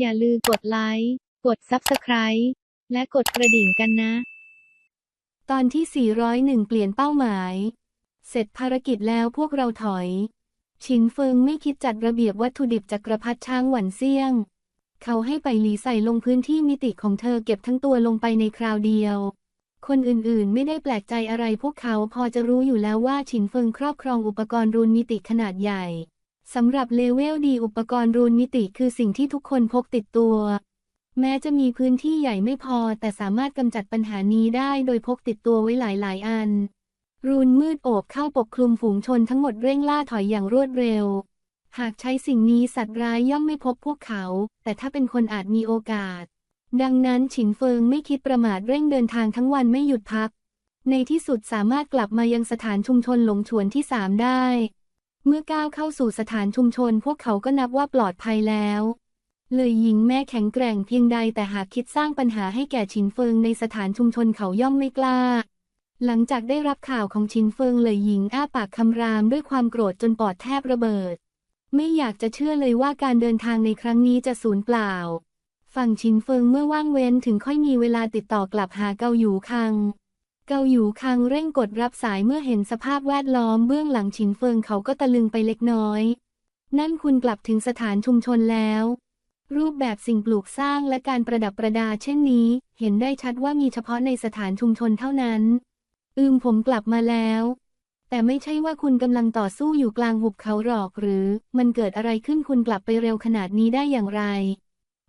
อย่าลืมกดไลค์ กด Subscribe และกดกระดิ่งกันนะ ตอนที่ 401 เปลี่ยนเป้าหมาย เสร็จภารกิจแล้วพวกเราถอย ชินเฟิงไม่คิดจัดระเบียบวัตถุดิบจักรพรรดิช้างหวันเซี่ยง เขาให้ไปหลีใส่ลงพื้นที่มิติของเธอเก็บทั้งตัวลงไปในคราวเดียว คนอื่นๆ ไม่ได้แปลกใจอะไรพวกเขาพอจะรู้อยู่แล้วว่าชินเฟิงครอบครองอุปกรณ์รูนมิติขนาดใหญ่ สำหรับเลเวลดีอุปกรณ์รูนมิติคือสิ่งที่ทุกคนพกติดตัว แม้จะมีพื้นที่ใหญ่ไม่พอแต่สามารถกำจัดปัญหานี้ได้โดยพกติดตัวไว้หลายๆ อัน รูนมืดโอบเข้าปกคลุมฝูงชนทั้งหมดเร่งล่าถอยอย่างรวดเร็ว หากใช้สิ่งนี้สัตว์ร้ายย่อมไม่พบพวกเขา แต่ถ้าเป็นคนอาจมีโอกาส ดังนั้นฉินเฟิงไม่คิดประมาทเร่งเดินทางทั้งวันไม่หยุดพัก ในที่สุดสามารถกลับมายังสถานชุมชนหลงฉวนที่สามได้ เมื่อก้าวเข้าสู่สถานชุมชนพวกเขาก็นับว่าปลอดภัยแล้วเลยหญิงแม่แข็งแกร่งเพียงใดแต่หากคิดสร้างปัญหาให้แก่ฉินเฟิงในสถานชุมชนเขาย่อมไม่กล้า หลังจากได้รับข่าวของฉินเฟิงเลยหญิงอ้าปากคำรามด้วยความโกรธจนปอดแทบระเบิด ไม่อยากจะเชื่อเลยว่าการเดินทางในครั้งนี้จะสูญเปล่า ฝั่งชินเฟิงเมื่อว่างเว้นถึงค่อยมีเวลาติดต่อกลับหาเกาหยูคัง เกาหยูคังเร่งกดรับสายเมื่อเห็นสภาพแวดล้อมเบื้องหลังชินเฟิงเขาก็ตะลึงไปเล็กน้อย นั่นคุณกลับถึงสถานชุมชนแล้ว รูปแบบสิ่งปลูกสร้างและการประดับประดาเช่นนี้ เห็นได้ชัดว่ามีเฉพาะในสถานชุมชนเท่านั้น อืมผมกลับมาแล้ว แต่ไม่ใช่ว่าคุณกำลังต่อสู้อยู่กลางหุบเขาหรอกหรือ มันเกิดอะไรขึ้นคุณกลับไปเร็วขนาดนี้ได้อย่างไร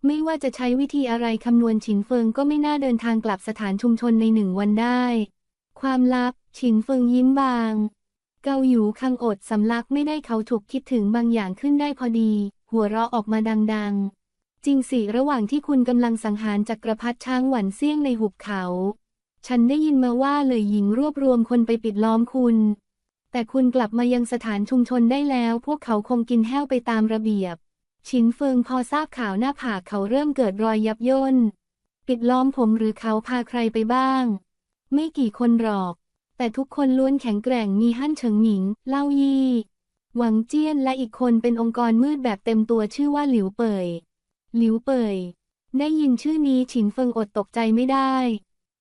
ไม่ว่าจะใช้วิธีอะไรคำนวณฉินเฟิงก็ไม่น่าเดินทางกลับสถานชุมชนในหนึ่งวันได้ ความลับ ฉินเฟิงยิ้มบาง เกาหยูคังอดสำลักไม่ได้เขาถูกคิดถึงบางอย่างขึ้นได้พอดี หัวเราะออกมาดังๆ จริงสิระหว่างที่คุณกำลังสังหารจักรพรรดิช้างหวันเซี่ยงในหุบเขา ฉันได้ยินมาว่าเลยหญิงรวบรวมคนไปปิดล้อมคุณ แต่คุณกลับมายังสถานชุมชนได้แล้ว พวกเขาคงกินแห้วไปตามระเบียบ ชินเฟิงพอทราบข่าวหน้าผากเขาเริ่มเกิดรอยยับย่น ปิดล้อมผมหรือเขาพาใครไปบ้าง ไม่กี่คนหรอก แต่ทุกคนล้วนแข็งแกร่งมีฮั่นเฉิงหมิง เล่ายี่ หวังเจี้ยนและอีกคนเป็นองค์กรมืดแบบเต็มตัวชื่อว่าหลิวเป่ย หลิวเป่ย ได้ยินชื่อนี้ฉินเฟิงอดตกใจไม่ได้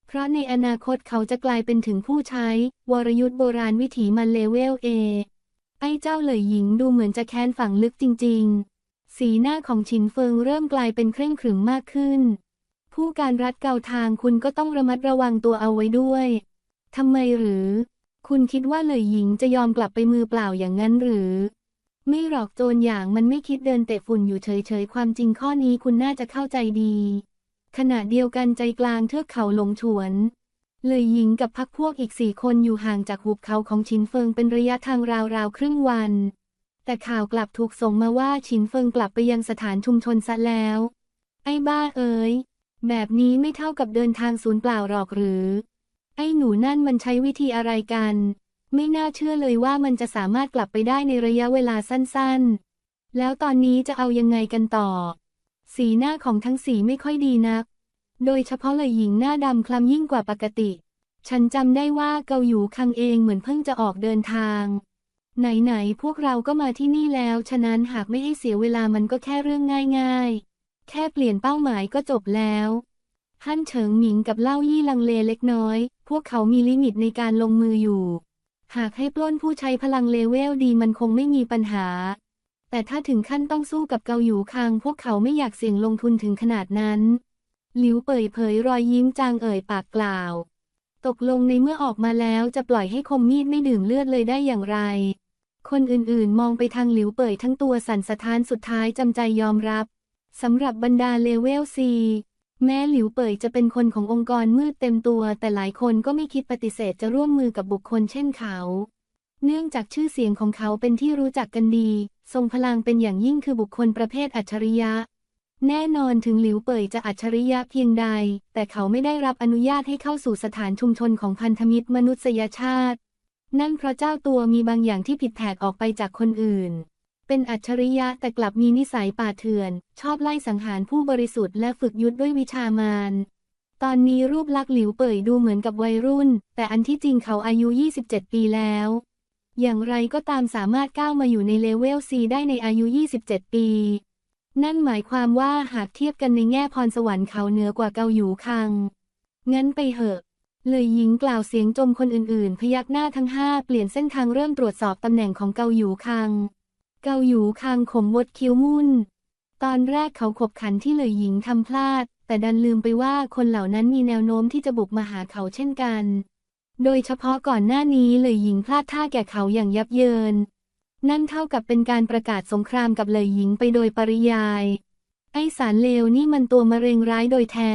เพราะในอนาคตเขาจะกลายเป็นถึงผู้ใช้ วรยุทธ์โบราณวิถีมันเลเวลเอ ไอ้เจ้าเหลยหญิงดูเหมือนจะแค้นฝังลึกจริง ๆ สีหน้าของฉินเฟิงเริ่มกลายเป็นเคร่งขรึมมากขึ้น ผู้การรัดเกาทางคุณก็ต้องระมัดระวังตัวเอาไว้ด้วยทำไมหรือ คุณคิดว่าเหลยหญิงจะยอมกลับไปมือเปล่าอย่างนั้นหรือ ไม่หรอกโจรอย่างมันไม่คิดเดินเตะฝุ่นอยู่เฉยๆ ความจริงข้อนี้คุณน่าจะเข้าใจดี ขณะเดียวกันใจกลางเทือกเขาหลงฉวน เลยหญิงกับพักพวกอีกสี่คนอยู่ห่างจากหุบเขาของชินเฟิงเป็นระยะทางราวๆครึ่งวัน แต่ข่าวกลับถูกส่งมาว่าชินเฟิงกลับไปยังสถานชุมชนซะแล้ว ไอ้บ้าเอ๋ย แบบนี้ไม่เท่ากับเดินทางศูนย์เปล่าหรอกหรือ ไอ้หนูนั่นมันใช้วิธีอะไรกัน ไม่น่าเชื่อเลยว่ามันจะสามารถกลับไปได้ในระยะเวลาสั้นๆ แล้วตอนนี้จะเอายังไงกันต่อ สีหน้าของทั้งสีไม่ค่อยดีนัก โดยเฉพาะเลยหญิงหน้าดำคล้ำยิ่งกว่าปกติ ฉันจำได้ว่าเกาหยูคังเองเหมือนเพิ่งจะออกเดินทาง ไหนๆพวกเราก็มาที่นี่แล้ว ฉะนั้นหากไม่ให้เสียเวลามันก็แค่เรื่องง่ายๆ แค่เปลี่ยนเป้าหมายก็จบแล้วฮั่นเฉิงหมิงกับเล่ายี่ลังเลเล็กน้อย พวกเขามีลิมิตในการลงมืออยู่ หากให้ปล้นผู้ใช้พลังเลเวลดีมันคงไม่มีปัญหา แต่ถ้าถึงขั้นต้องสู้กับเกาหยูคังพวกเขาไม่อยากเสี่ยงลงทุนถึงขนาดนั้น หลิวเปิดเผยรอยยิ้มจางเอ่ยปากกล่าว ตกลงในเมื่อออกมาแล้วจะปล่อยให้คมมีดไม่ดื่มเลือดเลยได้อย่างไร คนอื่นๆ มองไปทางหลิวเปิดทั้งตัวสั่นสะท้านสุดท้ายจำใจยอมรับ สำหรับบรรดาเลเวลซีแม้หลิวเป่ยจะเป็นคนขององค์กรมืดเต็มตัว แต่หลายคนก็ไม่คิดปฏิเสธจะร่วมมือกับบุคคลเช่นเขา เนื่องจากชื่อเสียงของเขาเป็นที่รู้จักกันดี ทรงพลังเป็นอย่างยิ่งคือบุคคลประเภทอัจฉริยะ แน่นอนถึงหลิวเป่ยจะอัจฉริยะเพียงใด แต่เขาไม่ได้รับอนุญาตให้เข้าสู่สถานชุมชนของพันธมิตรมนุษยชาติ นั่นเพราะเจ้าตัวมีบางอย่างที่ผิดแผกออกไปจากคนอื่น เป็นอัจฉริยะแต่กลับมีนิสัยป่าเถื่อน ชอบไล่สังหารผู้บริสุทธิ์และฝึกยุทธด้วยวิชามารตอนนี้รูปลักษณ์หลิวเป่ยดูเหมือนกับวัยรุ่น แต่อันที่จริงเขาอายุ 27 ปีแล้ว อย่างไรก็ตามสามารถก้าวมาอยู่ในเลเวล C ได้ในอายุ 27 ปี นั่นหมายความว่าหากเทียบกันในแง่พรสวรรค์เขาเหนือกว่าเกาหยูคัง งั้นไปเหอะ เลยหญิงกล่าวเสียงจมคนอื่นๆ พยักหน้าทั้งห้าเปลี่ยนเส้นทางเริ่มตรวจสอบตำแหน่งของเกาหยูคัง เกาหยูคังขมวดคิ้วมุ่น ตอนแรกเขาขบขันที่เลยหญิงทำพลาด แต่ดันลืมไปว่าคนเหล่านั้นมีแนวโน้มที่จะบุกมาหาเขาเช่นกัน โดยเฉพาะก่อนหน้านี้เลยหญิงพลาดท่าแก่เขาอย่างยับเยิน นั่นเท่ากับเป็นการประกาศสงครามกับเลยหญิงไปโดยปริยาย ไอสารเลวนี่มันตัวมะเร็งร้ายโดยแท้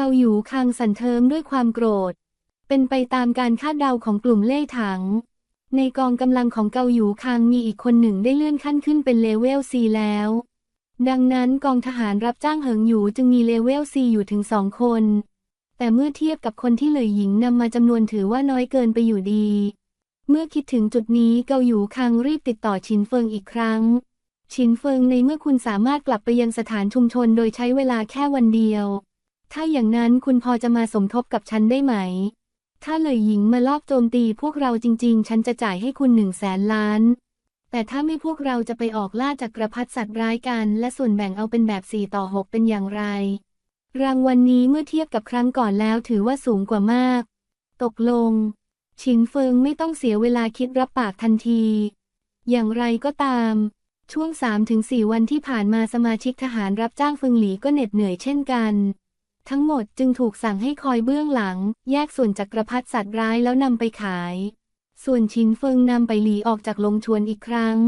เกาหยูคังสันเทิมด้วยความโกรธ เป็นไปตามการคาดเดาของกลุ่มเล่ถัง ในกองกำลังของเกาหยูคังมีอีกคนหนึ่งได้เลื่อนขั้นขึ้นเป็นเลเวล C แล้ว ดังนั้นกองทหารรับจ้างเหิงหยูจึงมีเลเวล C อยู่ถึงสองคน แต่เมื่อเทียบกับคนที่เลยหญิงนำมาจำนวนถือว่าน้อยเกินไปอยู่ดี เมื่อคิดถึงจุดนี้เกาหยูคังรีบติดต่อชินเฟิงอีกครั้งชินเฟิงในเมื่อคุณสามารถกลับไปยังสถานชุมชนโดยใช้เวลาแค่วันเดียว ถ้าอย่างนั้นคุณพอจะมาสมทบกับฉันได้ไหม ถ้าเลยหญิงมาลอบโจมตีพวกเราจริง ๆ ฉันจะจ่ายให้คุณหนึ่งแสนล้าน แต่ถ้าไม่พวกเราจะไปออกล่าจากกระพัดสัตว์ร้ายกัน และส่วนแบ่งเอาเป็นแบบ 4 ต่อ 6 เป็นอย่างไร รางวัลนนี้เมื่อเทียบกับครั้งก่อนแล้วถือว่าสูงกว่ามาก ตกลง ชินเฟิงไม่ต้องเสียเวลาคิดรับปากทันที อย่างไรก็ตาม ช่วง 3-4 วันที่ผ่านมาสมาชิกทหารรับจ้างเฟิงหลีก็เหน็ดเหนื่อยเช่นกัน ทั้งหมดจึงถูกสั่งให้คอยเบื้องหลัง แยกส่วนจากกระพัดสัตว์ร้ายแล้วนำไปขาย ส่วนชินเฟิงนำไปหลีออกจากลงชวนอีกครั้ง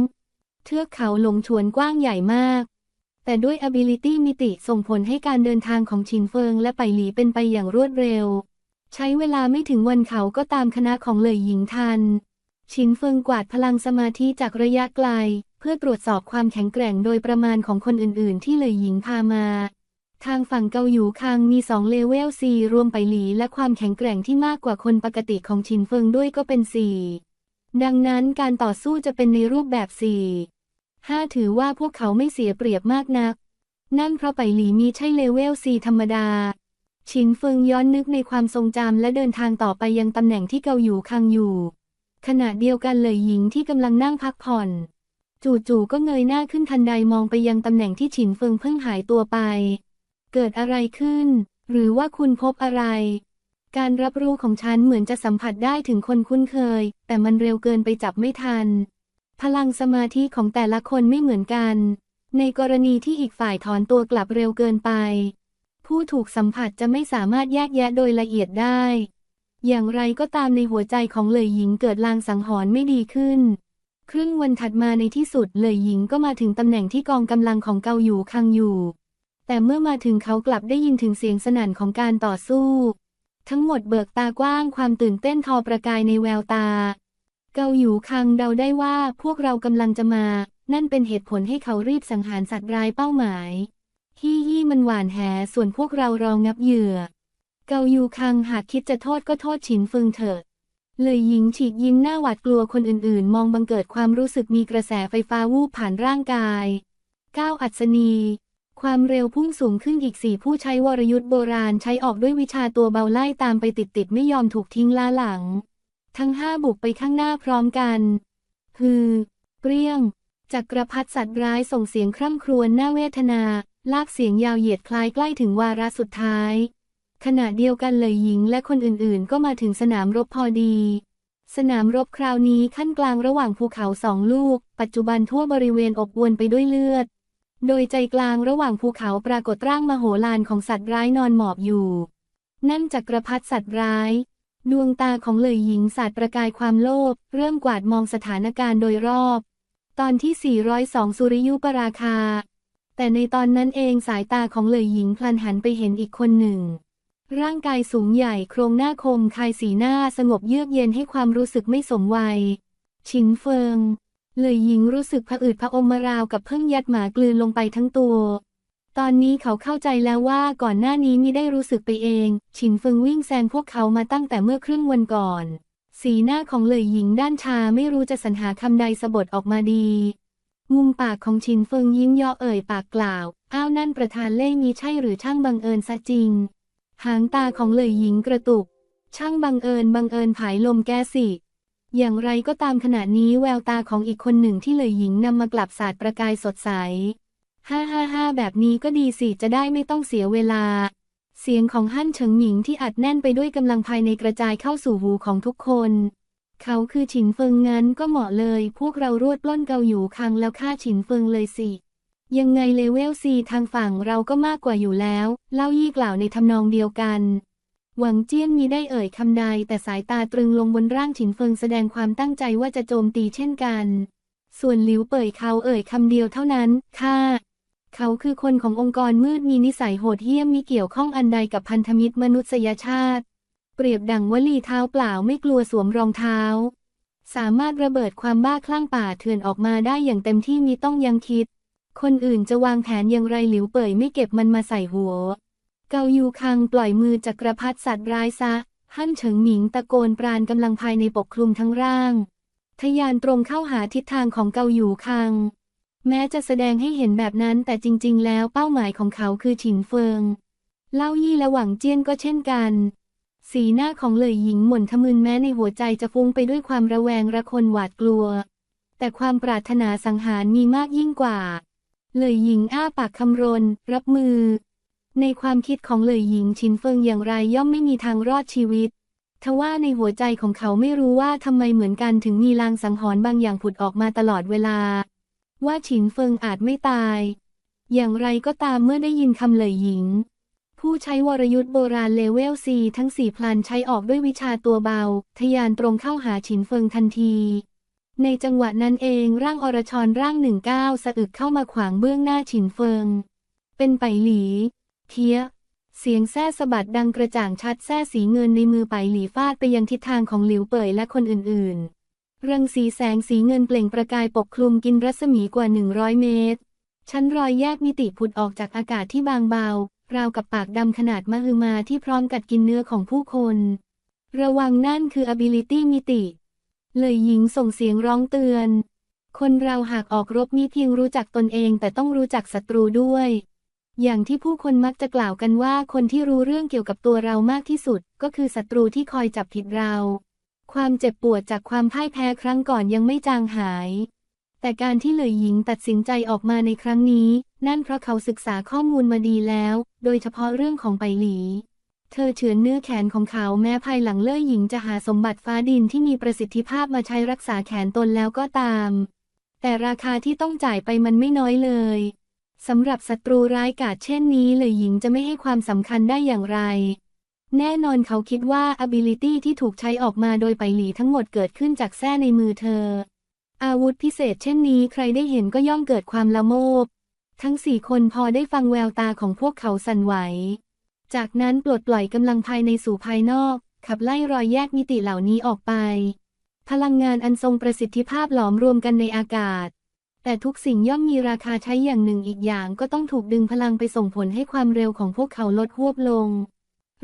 เทือกเขาหลงชวนกว้างใหญ่มาก แต่ด้วย ability มิติส่งผลให้การเดินทางของชินเฟิงและไปหลีเป็นไปอย่างรวดเร็ว ใช้เวลาไม่ถึงวันเขาก็ตามคณะของเลยหญิงทัน ชินเฟิงกวาดพลังสมาธิจากระยะไกล เพื่อตรวจสอบความแข็งแกร่งโดยประมาณของคนอื่น ๆ ที่เลยหญิงพามา ทางฝั่งเกาหยูคังมีสองเลเวล C รวมไปหลีและความแข็งแกร่งที่มากกว่าคนปกติของชินเฟิงด้วยก็เป็น 4 ดังนั้นการต่อสู้จะเป็นในรูปแบบ 4 5 ถือว่าพวกเขาไม่เสียเปรียบมากนัก นั่นเพราะไปหลีมีใช่เลเวล C ธรรมดา ชินเฟิงย้อนนึกในความทรงจำและเดินทางต่อไปยังตำแหน่งที่เกาหยูคังอยู่ ขณะเดียวกันเลยหญิงที่กำลังนั่งพักผ่อน จู่ๆก็เงยหน้าขึ้นทันใดมองไปยังตำแหน่งที่ฉินเฟิงเพิ่งหายตัวไป เกิดอะไรขึ้น หรือว่าคุณพบอะไร การรับรู้ของฉันเหมือนจะสัมผัสได้ถึงคนคุ้นเคย แต่มันเร็วเกินไปจับไม่ทัน พลังสมาธิของแต่ละคนไม่เหมือนกัน ในกรณีที่อีกฝ่ายถอนตัวกลับเร็วเกินไป ผู้ถูกสัมผัสจะไม่สามารถแยกแยะโดยละเอียดได้ อย่างไรก็ตามในหัวใจของเลยหญิงเกิดลางสังหรณ์ไม่ดีขึ้นครึ่งวันถัดมาในที่สุดเลยหญิงก็มาถึงตำแหน่งที่กองกำลังของเกาหยูคังอยู่ แต่เมื่อมาถึงเขากลับได้ยินถึงเสียงสนั่นของการต่อสู้ ทั้งหมดเบิกตากว้างความตื่นเต้นทอประกายในแววตา เกาหยูคังเดาได้ว่าพวกเรากำลังจะมา นั่นเป็นเหตุผลให้เขารีบสังหารสัตว์ร้ายเป้าหมายฮี่ยี่มันหวานแหส่วนพวกเรารองงับเหยื่อ เกายูคังหากคิดจะโทษก็โทษฉินฟึงเถอะเลยหญิงฉีกยิ้มหน้าหวาดกลัวคนอื่นๆ มองบังเกิดความรู้สึกมีกระแสไฟฟ้าวูบผ่านร่างกาย ก้าวอัศนี ความเร็วพุ่งสูงขึ้นอีกสี่ผู้ใช้วรยุทธ์โบราณใช้ออกด้วยวิชาตัวเบาไล่ตามไปติดๆไม่ยอมถูกทิ้งล้าหลัง ทั้งห้าบุกไปข้างหน้าพร้อมกัน ฮือ เปรี้ยง จักรพรรดิสัตว์ร้ายส่งเสียงคร่ำครวญน่าเวทนา ลากเสียงยาวเหยียดคล้ายใกล้ถึงวาระสุดท้าย ขณะเดียวกันเลยหญิงและคนอื่นๆ ก็มาถึงสนามรบพอดี สนามรบคราวนี้ขั้นกลางระหว่างภูเขาสองลูก ปัจจุบันทั่วบริเวณอบอวนไปด้วยเลือด โดยใจกลางระหว่างภูเขาปรากฏร่างมโหฬารของสัตว์ร้ายนอนหมอบอยู่ นั่นจักรพรรดิสัตว์ร้าย ดวงตาของเลยหญิงสาดประกายความโลภเริ่มกวาดมองสถานการณ์โดยรอบ ตอนที่ 402 สุริยุปราคา แต่ในตอนนั้นเองสายตาของเลยหญิงพลันหันไปเห็นอีกคนหนึ่ง ร่างกายสูงใหญ่โครงหน้าคมคายสีหน้าสงบเยือกเย็นให้ความรู้สึกไม่สมวัย ชินเฟิง เลยหญิงรู้สึกผะอืดผะอมมาราวกับเพิ่งยัดหมากลืนลงไปทั้งตัว ตอนนี้เขาเข้าใจแล้วว่าก่อนหน้านี้มิได้รู้สึกไปเองชินเฟิงวิ่งแซงพวกเขามาตั้งแต่เมื่อครึ่งวันก่อน สีหน้าของเลยหญิงด้านชาไม่รู้จะสรรหาคำใดสะบดออกมาดี มุมปากของชินเฟิงยิ้มย่อเอ่ยปากกล่าว อ้าวนั่นประธานเล่มีใช่หรือช่างบังเอิญซะจริง หางตาของเลยหญิงกระตุก ช่างบังเอิญบังเอิญผายลมแกสิ อย่างไรก็ตามขณะนี้แววตาของอีกคนหนึ่งที่เลยหญิงนำมากลับสาดประกายสดใส ฮ่าฮ่าฮ่าแบบนี้ก็ดีสิจะได้ไม่ต้องเสียเวลา เสียงของฮั่นเฉิงหมิงที่อัดแน่นไปด้วยกำลังภายในกระจายเข้าสู่หูของทุกคน เขาคือฉินเฟิงงั้นก็เหมาะเลย พวกเรารวดปล้นเกาอยู่คังแล้วฆ่าฉินเฟิงเลยสิ ยังไงเลเวลซีทางฝั่งเราก็มากกว่าอยู่แล้ว เล่ายี่กล่าวในทำนองเดียวกัน หวังเจี้ยนมีได้เอ่ยคำใดแต่สายตาตรึงลงบนร่างฉินเฟิงแสดงความตั้งใจว่าจะโจมตีเช่นกัน ส่วนหลิวเป่ยเขาเอ่ยคำเดียวเท่านั้นค่ะเขาคือคนขององค์กรมืดมีนิสัยโหดเหี้ยมมีเกี่ยวข้องอันใดกับพันธมิตรมนุษยชาติ เปรียบดังวลีเท้าเปล่าไม่กลัวสวมรองเท้า สามารถระเบิดความบ้าคลั่งป่าเถื่อนออกมาได้อย่างเต็มที่มีต้องยังคิด คนอื่นจะวางแผนอย่างไรหลิวเป่ยไม่เก็บมันมาใส่หัว เกายูคังปล่อยมือจากกระพัดสัตว์ร้ายซะ ฮั่นเฉิงหมิงตะโกนปราณกำลังภายในปกคลุมทั้งร่าง ทยานตรงเข้าหาทิศทางของเกายูคัง แม้จะแสดงให้เห็นแบบนั้นแต่จริง ๆ แล้วเป้าหมายของเขาคือฉินเฟิง เล่ายี่และหวังเจี้ยนก็เช่นกัน สีหน้าของเหลยหญิงหม่นทะมึนแม้ในหัวใจจะฟุ้งไปด้วยความระแวงระคนหวาดกลัว แต่ความปรารถนาสังหารมีมากยิ่งกว่า เหลยหญิงอ้าปากคำรน รับมือ ในความคิดของเหลยหญิงชินเฟิงอย่างไรย่อมไม่มีทางรอดชีวิต ทว่าในหัวใจของเขาไม่รู้ว่าทำไมเหมือนกันถึงมีลางสังหรณ์บางอย่างผุดออกมาตลอดเวลา ว่าฉินเฟิงอาจไม่ตาย อย่างไรก็ตามเมื่อได้ยินคำเหลยหญิง ผู้ใช้วรยุทธ์โบราณเลเวลซีทั้งสี่พลันใช้ออกด้วยวิชาตัวเบาทะยานตรงเข้าหาฉินเฟิงทันทีในจังหวะนั้นเองร่างอรชรร่างหนึ่งก้าวสะอึกเข้ามาขวางเบื้องหน้าฉินเฟิง เป็นไปหลี เทียเสียงแส้สะบัดดังกระจ่างชัดแส้สีเงินในมือไปหลีฟาดไปยังทิศทางของหลิวเป่ยและคนอื่นๆ เรังสีแสงสีเงินเปล่งประกายปกคลุมกินรัศมีกว่า 100 เมตร ชั้นรอยแยกมิติผุดออกจากอากาศที่บางเบา ราวกับปากดำขนาดมหึมาที่พร้อมกัดกินเนื้อของผู้คน ระวังนั่นคือ ability มิติ เลยหญิงส่งเสียงร้องเตือน คนเราหากออกรบมีเพียงรู้จักตนเองแต่ต้องรู้จักศัตรูด้วย อย่างที่ผู้คนมักจะกล่าวกันว่าคนที่รู้เรื่องเกี่ยวกับตัวเรามากที่สุด ก็คือศัตรูที่คอยจับผิดเรา ความเจ็บปวดจากความพ่ายแพ้ครั้งก่อนยังไม่จางหาย แต่การที่เหลยหญิงตัดสินใจออกมาในครั้งนี้ นั่นเพราะเขาศึกษาข้อมูลมาดีแล้ว โดยเฉพาะเรื่องของไปหลี เธอเฉือนเนื้อแขนของเขาแม้ภายหลังเล่ยหญิงจะหาสมบัติฟ้าดินที่มีประสิทธิภาพมาใช้รักษาแขนตนแล้วก็ตาม แต่ราคาที่ต้องจ่ายไปมันไม่น้อยเลย สำหรับศัตรูร้ายกาจเช่นนี้เลยหญิงจะไม่ให้ความสำคัญได้อย่างไร แน่นอนเขาคิดว่า ability ที่ถูกใช้ออกมาโดยไปหลีทั้งหมดเกิดขึ้นจากแส้ในมือเธอ อาวุธพิเศษเช่นนี้ใครได้เห็นก็ย่อมเกิดความละโมบ ทั้งสี่คนพอได้ฟังแววตาของพวกเขาสั่นไหว จากนั้นปลดปล่อยกำลังภายในสู่ภายนอก ขับไล่รอยแยกมิติเหล่านี้ออกไป พลังงานอันทรงประสิทธิภาพหลอมรวมกันในอากาศ แต่ทุกสิ่งย่อมมีราคาใช้อย่างหนึ่งอีกอย่างก็ต้องถูกดึงพลังไปส่งผลให้ความเร็วของพวกเขาลดหวบลง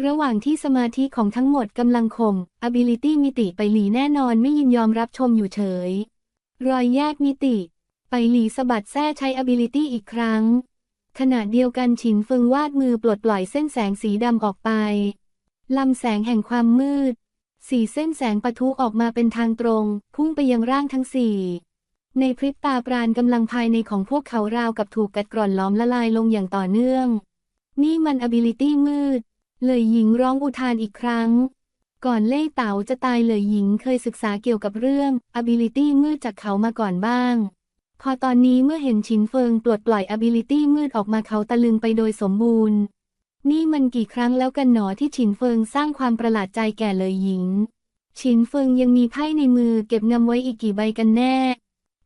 ระหว่างที่สมาธิของทั้งหมดกำลังข่ม ability มิติไปหลีแน่นอนไม่ยินยอมรับชมอยู่เฉย รอยแยกมิติ ไปหลีสะบัดแท้ใช้ ability อีกครั้ง ขณะเดียวกันฉินเฟิงวาดมือปลดปล่อยเส้นแสงสีดำออกไปลำแสงแห่งความมืด สีเส้นแสงปะทุออกมาเป็นทางตรง พุ่งไปยังร่างทั้งสี่ ในพริบตาปราณกำลังภายในของพวกเขาราวกับถูกกัดกร่อนล้อมละลายลงอย่างต่อเนื่อง นี่มัน ability มืด เลยหญิงร้องอุทานอีกครั้ง ก่อนเล่เต๋าจะตายเลยหญิงเคยศึกษาเกี่ยวกับเรื่อง ability มืดจากเขามาก่อนบ้าง พอตอนนี้เมื่อเห็นชินเฟิงปลดปล่อย ability มืดออกมาเขาตะลึงไปโดยสมบูรณ์ นี่มันกี่ครั้งแล้วกันหนอที่ฉินเฟิงสร้างความประหลาดใจแก่เลยหญิงฉินเฟิงยังมีไพ่ในมือเก็บงำไว้อีกกี่ใบกันแน่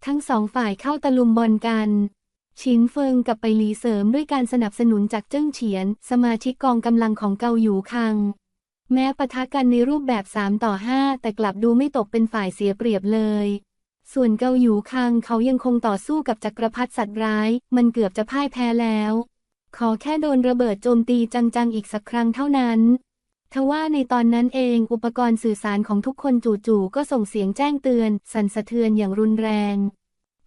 ทั้งสองฝ่ายเข้าตะลุมบอลกันฉินเฟิงกับไปหลีเสริมด้วยการสนับสนุนจากเจิ้งเฉียน สมาชิกกองกำลังของเกาหยูคัง แม้ปะทะกันในรูปแบบ 3 ต่อ 5 แต่กลับดูไม่ตกเป็นฝ่ายเสียเปรียบเลย ส่วนเกาหยูคังเขายังคงต่อสู้กับจักรพรรดิสัตว์ร้าย มันเกือบจะพ่ายแพ้แล้ว ขอแค่โดนระเบิดโจมตีจังๆอีกสักครั้งเท่านั้น ทว่าในตอนนั้นเองอุปกรณ์สื่อสารของทุกคนจู่ๆก็ส่งเสียงแจ้งเตือน สั่นสะเทือนอย่างรุนแรง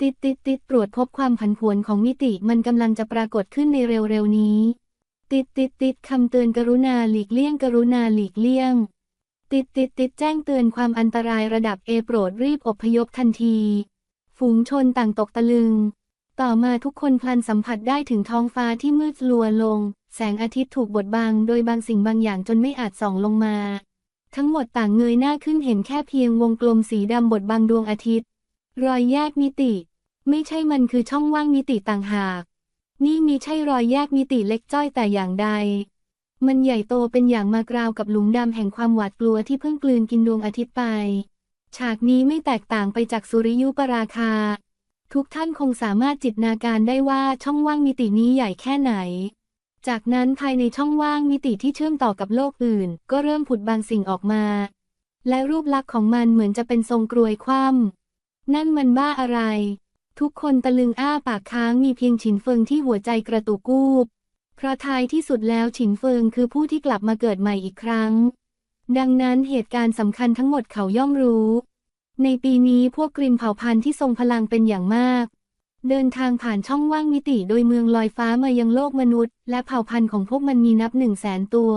ติดติดติดตรวจพบความผันผวนของมิติมันกำลังจะปรากฏขึ้นในเร็วๆนี้ ติดติดติดคำเตือนกรุณาหลีกเลี่ยง กรุณาหลีกเลี่ยง ติดติดติดแจ้งเตือนความอันตรายระดับเอโปรดรีบอพยพทันที ฝูงชนต่างตกตะลึง ต่อมาทุกคนพลันสัมผัสได้ถึงท้องฟ้าที่มืดลัวลง แสงอาทิตย์ถูกบดบังโดยบางสิ่งบางอย่างจนไม่อาจส่องลงมา ทั้งหมดต่างเงยหน้าขึ้นเห็นแค่เพียงวงกลมสีดำบดบังดวงอาทิตย์ รอยแยกมิติ ไม่ใช่มันคือช่องว่างมิติต่างหาก นี่มีใช่รอยแยกมิติเล็กจ้อยแต่อย่างใด มันใหญ่โตเป็นอย่างมากราวกับหลุมดำแห่งความหวาดกลัวที่เพิ่งกลืนกินดวงอาทิตย์ไป ฉากนี้ไม่แตกต่างไปจากสุริยุปราคา ทุกท่านคงสามารถจิตนาการได้ว่าช่องว่างมิตินี้ใหญ่แค่ไหน จากนั้นภายในช่องว่างมิติที่เชื่อมต่อกับโลกอื่น ก็เริ่มผุดบางสิ่งออกมา และรูปลักษณ์ของมันเหมือนจะเป็นทรงกรวยคว่ำนั่นมันบ้าอะไร ทุกคนตะลึงอ้าปากค้างมีเพียงฉินเฟิงที่หัวใจกระตุกกูบเพราะท้ายที่สุดแล้วฉินเฟิงคือผู้ที่กลับมาเกิดใหม่อีกครั้ง ดังนั้นเหตุการณ์สำคัญทั้งหมดเขาย่อมรู้ ในปีนี้พวกกริมเผ่าพันธุ์ที่ทรงพลังเป็นอย่างมาก เดินทางผ่านช่องว่างมิติโดยเมืองลอยฟ้ามายังโลกมนุษย์ และเผ่าพันธุ์ของพวกมันมีนับหนึ่งแสนตัว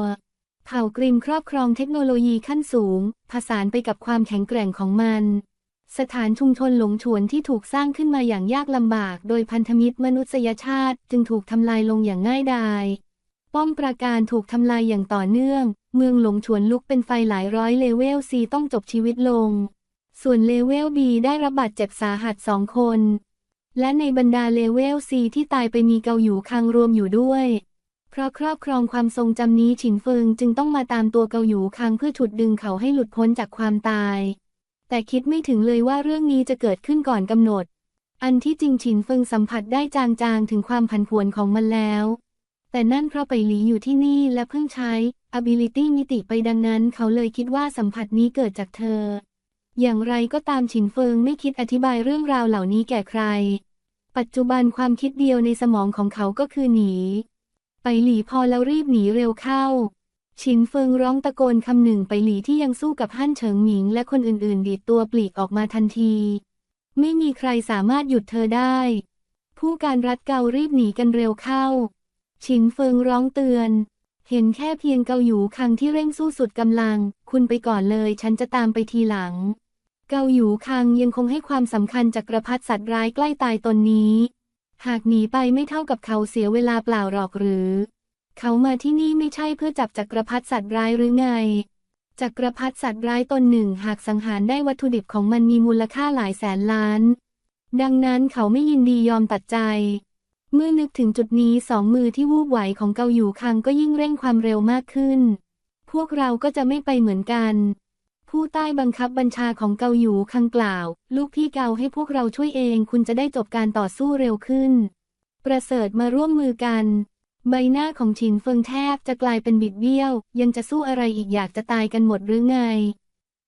เผ่ากริมครอบครองเทคโนโลยีขั้นสูง ผสานไปกับความแข็งแกร่งของมัน สถานชุมชนหลงฉวนที่ถูกสร้างขึ้นมาอย่างยากลำบาก โดยพันธมิตรมนุษยชาติ จึงถูกทำลายลงอย่างง่ายดาย ป้อมปราการถูกทำลายอย่างต่อเนื่อง เมืองหลงฉวนลุกเป็นไฟหลายร้อยเลเวลซีต้องจบชีวิตลง ส่วนเลเวลบีได้รับบาดเจ็บสาหัสสองคน และในบรรดาเลเวลซีที่ตายไปมีเกาอยู่คังรวมอยู่ด้วย เพราะครอบครองความทรงจำนี้ฉินเฟิงจึงต้องมาตามตัวเกาอยู่คังเพื่อฉุดดึงเขาให้หลุดพ้นจากความตาย แต่คิดไม่ถึงเลยว่าเรื่องนี้จะเกิดขึ้นก่อนกำหนด อันที่จริงฉินเฟิงสัมผัสได้จางๆถึงความผันผวนของมันแล้ว แต่นั่นเพราะไปหลีอยู่ที่นี่และเพิ่งใช้ ability มิติไปดังนั้นเขาเลยคิดว่าสัมผัสนี้เกิดจากเธอ อย่างไรก็ตามฉินเฟิงไม่คิดอธิบายเรื่องราวเหล่านี้แก่ใคร ปัจจุบันความคิดเดียวในสมองของเขาก็คือหนี ไปหลีพอแล้วรีบหนีเร็วเข้า ฉินเฟิงร้องตะโกนคำหนึ่งไปหลีที่ยังสู้กับฮั่นเฉิงหมิง และคนอื่นๆ ดีดตัวปลีกออกมาทันที ไม่มีใครสามารถหยุดเธอได้ ผู้การรัดเการีบหนีกันเร็วเข้า ฉินเฟิงร้องเตือนเห็นแค่เพียงเกาหยูคังที่เร่งสู้สุดกำลัง คุณไปก่อนเลย ฉันจะตามไปทีหลัง เกาหยูคังยังคงให้ความสำคัญจากระพัดสัตว์ร้ายใกล้ตายตนนี้ หากหนีไปไม่เท่ากับเขาเสียเวลาเปล่าหรอกหรือ เขามาที่นี่ไม่ใช่เพื่อจับจักรพรรดิสัตว์ร้ายหรือไง จักรพรรดิสัตว์ร้ายตนหนึ่งหากสังหารได้วัตถุดิบของมันมีมูลค่าหลายแสนล้าน ดังนั้นเขาไม่ยินดียอมตัดใจ เมื่อนึกถึงจุดนี้สองมือที่วูบไหวของเกาอยู่คังก็ยิ่งเร่งความเร็วมากขึ้น พวกเราก็จะไม่ไปเหมือนกัน ผู้ใต้บังคับบัญชาของเกาอยู่คังกล่าว ลูกพี่เกาให้พวกเราช่วยเองคุณจะได้จบการต่อสู้เร็วขึ้น ประเสริฐมาร่วมมือกัน ใบหน้าของฉินเฟิงแทบจะกลายเป็นบิดเบี้ยว ยังจะสู้อะไรอีกอยากจะตายกันหมดหรือไง